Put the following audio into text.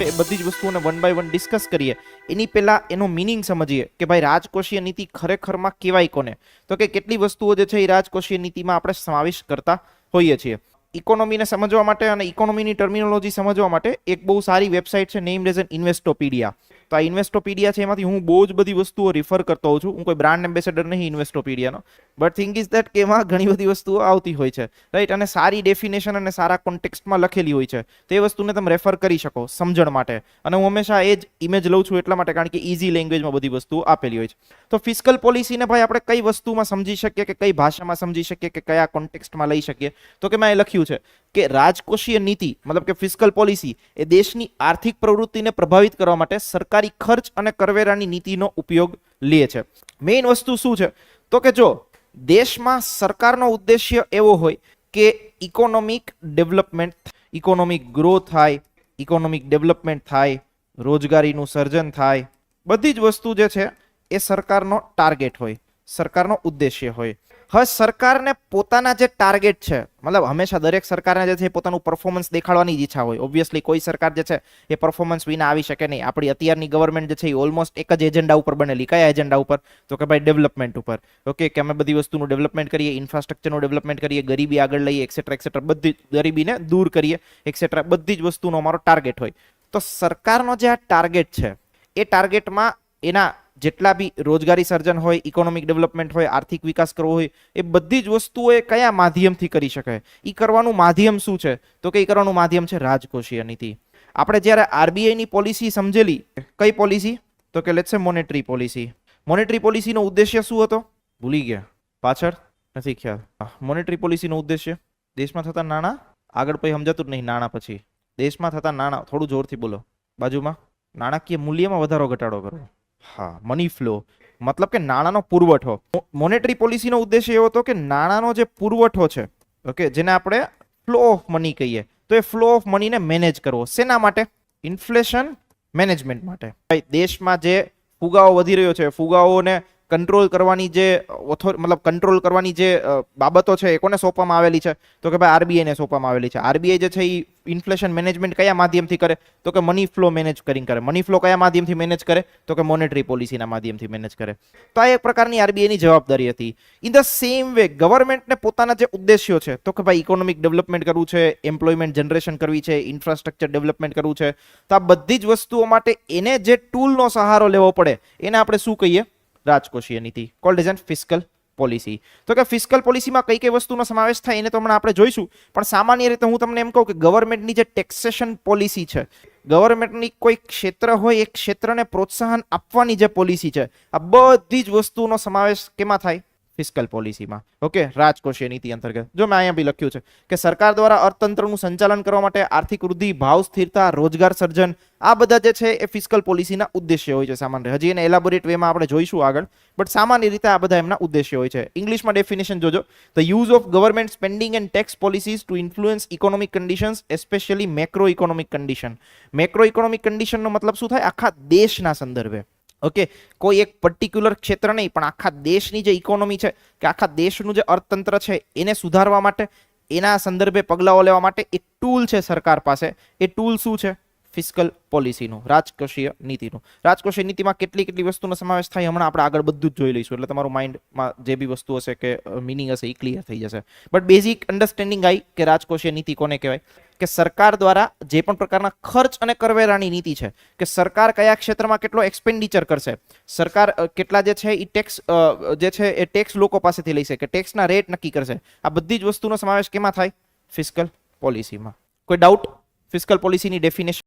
એ બધી જ વસ્તુઓને વન બાય વન ડિસ્કસ કરીએ. એની પહેલાં એનો મિનિંગ સમજીએ કે ભાઈ રાજકોષીય નીતિ ખરેખરમાં કહેવાય કોને? તો કે કેટલી વસ્તુઓ જે છે એ રાજકોષીય નીતિમાં આપણે સમાવેશ કરતા હોઈએ છીએ. ઇકોનોમીને સમજવા માટે અને ઇકોનોમીની ટર્મિનોલોજી સમજવા માટે એક બહુ સારી વેબસાઇટ છે નેમ રેઝન ઇન્વેસ્ટોપીડિયા તો આ ઇન્વેસ્ટોપીડિયા છે એમાંથી હું બહુ જ બધી વસ્તુઓ રિફર કરતો હોઉં છું. હું કોઈ બ્રાન્ડ એમ્બેસેડર નહીં ઇન્વેસ્ટોપીડિયાનો બટ થિંગ ઇઝ દેટ કે એમાં ઘણી બધી વસ્તુઓ આવતી હોય છે રાઈટ અને સારી ડેફિનેશન અને સારા કોન્ટેક્સ્ટમાં લખેલી હોય છે. તે વસ્તુને તમે રેફર કરી શકો સમજણ માટે. અને હું હંમેશા એ જ ઇમેજ લઉં છું એટલા માટે, કારણ કે ઇઝી લેંગ્વેજમાં બધી વસ્તુઓ આપેલી હોય છે. તો ફિસ્કલ પોલિસીને ભાઈ આપણે કઈ વસ્તુમાં સમજી શકીએ કે કઈ ભાષામાં સમજી શકીએ કે કયા કોન્ટેક્સ્ટમાં લઈ શકીએ? તો કે મેં એ લખ્યું છે કે રાજકોષીય નીતિ, મતલબ કે ફિસ્કલ પોલિસી એ દેશની આર્થિક પ્રવૃત્તિને પ્રભાવિત કરવા માટે સરકારી ખર્ચ અને કરવેરાની નીતિનો ઉપયોગ લે છે. મેઇન વસ્તુ શું છે? તો કે જો દેશમાં સરકારનો ઉદ્દેશ્ય એવો હોય કે ઇકોનોમિક ડેવલપમેન્ટ ઇકોનોમિક ગ્રો થાય ઇકોનોમિક ડેવલપમેન્ટ થાય, રોજગારીનું સર્જન થાય, બધી જ વસ્તુ જે છે એ સરકારનો ટાર્ગેટ હોય, સરકારનો ઉદ્દેશ્ય હોય. હવે સરકારને પોતાના જે ટાર્ગેટ છે, મતલબ હંમેશા દરેક સરકારને જે છે પોતાનું પરફોર્મન્સ દેખાડવાની જ ઈચ્છા હોય. ઓબ્વિયસલી કોઈ સરકાર જે છે એ પરફોર્મન્સ વિના આવી શકે નહીં. આપણી અત્યારની ગવર્મેન્ટ જે છે એ ઓલમોસ્ટ એક જ એજન્ડા ઉપર બનેલી. કયા એજન્ડા ઉપર? તો કે ભાઈ ડેવલપમેન્ટ ઉપર. ઓકે કે અમે બધી વસ્તુનું ડેવલપમેન્ટ કરીએ ઇન્ફ્રાસ્ટ્રક્ચરનું ડેવલપમેન્ટ કરીએ, ગરીબી આગળ લઈએ એક્સેટ્રા એક્સેટ્રા બધી ગરીબીને દૂર કરીએ એક્સેટ્રા બધી જ વસ્તુનો અમારો ટાર્ગેટ હોય. તો સરકારનો જે આ ટાર્ગેટ છે, એ ટાર્ગેટમાં એના જેટલા બી રોજગારી સર્જન હોય ઇકોનોમિક ડેવલપમેન્ટ હોય, આર્થિક વિકાસ કરવો હોય, એ બધી જ વસ્તુઓ એ કયા માધ્યમથી કરી શકાય? એ કરવાનું માધ્યમ શું છે? તો કે એ કરવાનું માધ્યમ છે રાજકોષીય નીતિ. આપણે જ્યારે આરબીઆઈની પોલિસી સમજેલી, કઈ પોલિસી તો કે લેટ્સ મોનેટરી પોલિસી મોનેટરી પોલિસીનો ઉદ્દેશ્ય શું હતો? ભૂલી ગયા. પાછળ? નથી ખ્યાલ. મોનેટરી પોલિસીનો ઉદ્દેશ્ય? દેશમાં થતા નાણાં? આગળ પછી સમજાતું જ નહીં, નાણાં પછી. દેશમાં થતા નાણાં, થોડું જોરથી બોલો. બાજુમાં? નાણાકીય મૂલ્યમાં વધારો ઘટાડો કરવો. હા મની ફ્લો મતલબ કે નાણાંનો પુરવઠો. મોનેટરી પોલિસીનો ઉદ્દેશ્ય એવો હતો કે નાણાંનો જે પુરવઠો છે ઓકે જેને આપણે ફ્લો ઓફ મની કહીએ, તો એ ફ્લો ઓફ મનીને મેનેજ કરવો. શેના માટે? ઇન્ફ્લેશન મેનેજમેન્ટ માટે. દેશમાં જે ફુગાવો વધી રહ્યો છે, ફુગાઓને કંટ્રોલ કરવાની જે ઓથોર મતલબ કંટ્રોલ કરવાની જે બાબતો છે એ કોને સોંપવામાં આવેલી છે? તો કે ભાઈ આરબીઆઈને સોંપવામાં આવેલી છે. આરબીઆઈ જે છે એ ઇન્ફ્લેશન મેનેજમેન્ટ કયા માધ્યમથી કરે? તો કે મની ફ્લો મેનેજ કરીને કરે. મની ફ્લો કયા માધ્યમથી મેનેજ કરે? તો કે મોનેટરી પોલિસીના માધ્યમથી મેનેજ કરે. તો આ એક પ્રકારની આરબીઆઈની જવાબદારી હતી. ઇન ધ સેમ વે ગવર્મેન્ટને પોતાના જે ઉદ્દેશ્યો છે, તો કે ભાઈ ઇકોનોમિક ડેવલપમેન્ટ કરવું છે એમ્પ્લોયમેન્ટ જનરેશન કરવી છે ઇન્ફ્રાસ્ટ્રક્ચર ડેવલપમેન્ટ કરવું છે, તો આ બધી જ વસ્તુઓ માટે એને જે ટૂલનો સહારો લેવો પડે, એને આપણે શું કહીએ? રાજકોષીય નીતિ. Called as an fiscal policy તો કે ફિસ્કલ પોલિસીમાં કઈ કઈ વસ્તુનો સમાવેશ થાય એને તો હમણાં આપણે જોઈશું. પણ સામાન્ય રીતે હું તમને એમ કહું કે ગવર્મેન્ટની જે ટેક્સેશન પોલિસી છે ગવર્મેન્ટની કોઈ ક્ષેત્ર હોય એ ક્ષેત્રને પ્રોત્સાહન આપવાની જે પોલિસી છે, આ બધી જ વસ્તુનો સમાવેશ કેમાં થાય? ફિસ્કલ પોલિસીમાં. ઓકે, રાજકોષીય નીતિ અંતર્ગત. જો મેં અહીંયા બી લખ્યું છે કે સરકાર દ્વારા અર્થતંત્રનું સંચાલન કરવા માટે આર્થિક વૃદ્ધિ, ભાવ સ્થિરતા, રોજગાર સર્જન, આ બધા જે છે એ ફિસ્કલ પોલિસીના ઉદ્દેશ્ય હોય છે સામાન્ય. હજી એને એલાબોરેટ વેમાં આપણે જોઈશું આગળ બટ સામાન્ય રીતે આ બધા એમના ઉદ્દેશ્ય હોય છે. ઇંગ્લિશમાં ડેફિનેશન જોજો. The use of government spending and tax policies to influence economic conditions especially macro economic condition macro economic કન્ડિશનનો મતલબ શું થાય? આખા દેશના સંદર્ભે. ઓકે, કોઈ એક પર્ટિક્યુલર ક્ષેત્ર નહીં, પણ આખા દેશની જે ઇકોનોમી છે, કે આખા દેશનું જે અર્થતંત્ર છે, એને સુધારવા માટે, એના સંદર્ભે પગલાઓ લેવા માટે એક ટૂલ છે સરકાર પાસે. એ ટૂલ શું છે? ફિસ્કલ પોલિસીનું રાજકોષીય નીતિનું. રાજકોષીય નીતિમાં કેટલી કેટલી વસ્તુનો સમાવેશ થાય, હમણાં આપણે આગળ બધું જ જોઈ લઈશું. એટલે તમારું માઇન્ડમાં જે બી વસ્તુ હશે કે મિનિંગ હશે, એ ક્લિયર થઈ જશે. બટ બેઝિક અન્ડરસ્ટેન્ડિંગ આવી કે રાજકોષીય નીતિ કોને કહેવાય? કે સરકાર દ્વારા જે પણ પ્રકારના ખર્ચ અને કરવેરાની નીતિ છે, કે સરકાર કયા ક્ષેત્રમાં કેટલો એક્સપેન્ડિચર કરશે, સરકાર કેટલા જે છે એ ટેક્સ જે છે એ ટેક્સ લોકો પાસેથી લેશે કે ટેક્સના રેટ નક્કી કરશે. આ બધી જ વસ્તુનો સમાવેશ કેમાં થાય? ફિસ્કલ પોલિસીમાં કોઈ ડાઉટ ફિસ્કલ પોલિસીની ડેફિનેશન